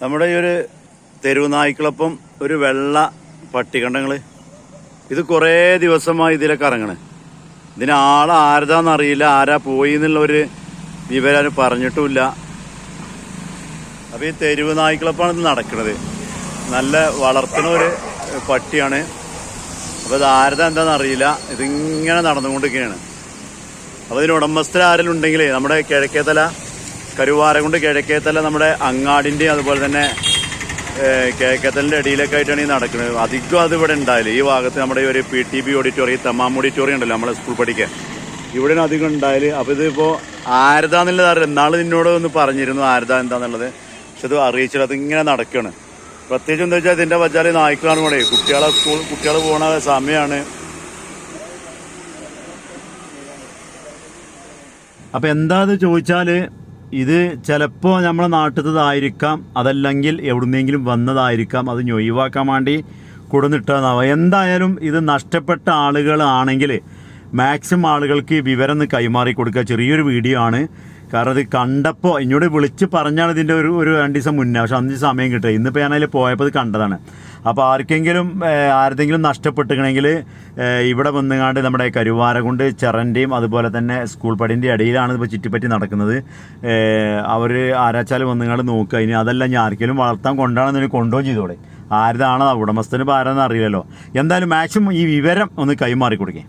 നമ്മുടെ ഈ ഒരു തെരുവുനായ്ക്കളപ്പം ഒരു വെള്ള പട്ടി കണ്ടങ്ങൾ ഇത് കുറേ ദിവസമായി ഇതിലൊക്കെ ഇറങ്ങണ് ഇതിന് ആൾ ആരതാന്ന് അറിയില്ല ആരാ പോയി എന്നുള്ളൊരു വിവരം പറഞ്ഞിട്ടുമില്ല. അപ്പോൾ ഈ തെരുവ് നായ്ക്കളപ്പാണ് ഇത് നടക്കുന്നത് നല്ല വളർത്തുന്ന ഒരു പട്ടിയാണ്. അപ്പോൾ ഇത് ആരതാ എന്താണെന്നറിയില്ല ഇതിങ്ങനെ നടന്നുകൊണ്ടിരിക്കുകയാണ് അപ്പോൾ ഇതിന് ഉടമസ്ഥർ ആരെങ്കിലും ഉണ്ടെങ്കിലേ നമ്മുടെ കിഴക്കേത്തല കരുവാരകുണ്ട് കിഴക്കേത്തല നമ്മുടെ അങ്ങാടിന്റെയും അതുപോലെ തന്നെ കിഴക്കേത്തലിന്റെ ഇടയിലൊക്കെ ആയിട്ടാണ് ഈ നടക്കുന്നത്. അധികം അത് ഇവിടെ ഉണ്ടായില്ല. ഈ ഭാഗത്ത് നമ്മുടെ ഒരു പി ടി ബി ഓഡിറ്റോറിയം തമാം ഓഡിറ്റോറിയം ഉണ്ടല്ലോ നമ്മളെ സ്കൂൾ പഠിക്കാൻ. ഇവിടെയാണ് അധികം ഉണ്ടായാൽ. അപ്പോൾ ഇതിപ്പോൾ ആരതാന്നുള്ളത് അറിയില്ല. നാളെ നിന്നോട് ഒന്ന് പറഞ്ഞിരുന്നു ആരതാ എന്താന്നുള്ളത്. പക്ഷെ അത് അറിയിച്ചില്ല. അതിങ്ങനെ നടക്കുകയാണ് പ്രത്യേകിച്ച് എന്താ വെച്ചാൽ ഇതിന്റെ വച്ചാൽ നായ്ക്കളാണ് ഇവിടെ. കുട്ടികളെ സ്കൂൾ കുട്ടികൾ പോണ സമയമാണ് അപ്പൊ എന്താന്ന് ചോദിച്ചാൽ ഇത് ചിലപ്പോൾ നമ്മളെ നാട്ടിലതായിരിക്കാം അതല്ലെങ്കിൽ എവിടുന്നെങ്കിലും വന്നതായിരിക്കാം. അത് ഒഴിവാക്കാൻ വേണ്ടി കൊടുന്നിട്ടതാവാം എന്തായാലും ഇത് നഷ്ടപ്പെട്ട ആളുകളാണെങ്കിൽ മാക്സിമം ആളുകൾക്ക് വിവരം കൈമാറി കൊടുക്കുക. ചെറിയൊരു വീഡിയോ ആണ്. കാരണം ഇത് കണ്ടപ്പോൾ എന്നോട് വിളിച്ച് പറഞ്ഞാണ് ഇതിന്റെ ഒരു ഒരു രണ്ട് ദിവസം മുന്നേ. പക്ഷെ അഞ്ച് സമയം കിട്ടുക ഇന്നിപ്പോൾ ഞാൻ അതിൽ പോയപ്പോൾ ഇത് കണ്ടതാണ്. അപ്പോൾ ആർക്കെങ്കിലും ആരെങ്കിലും ആരുടെങ്കിലും നഷ്ടപ്പെട്ടുകണമെങ്കിൽ ഇവിടെ വന്നുകാണ്ട് നമ്മുടെ കരുവാരകുണ്ട് ചെറന്റെയും അതുപോലെ തന്നെ സ്കൂൾ പടിന്റെ ഇടയിലാണ് ഇപ്പോൾ ചുറ്റിപ്പറ്റി നടക്കുന്നത്. അവർ ആരാച്ചാൽ വന്നുകാണ്ട് നോക്കുക. ഇനി അതല്ല ഞാൻ ആർക്കെങ്കിലും വളർത്താൻ കൊണ്ടാണെന്ന് കൊണ്ടുപോകും ചെയ്തോടെ ആരുതാണോ ഉടമസ്ഥന് ഇപ്പോൾ അറിയില്ലല്ലോ. എന്തായാലും മാക്സിമം ഈ വിവരം ഒന്ന് കൈമാറി കൊടുക്കേ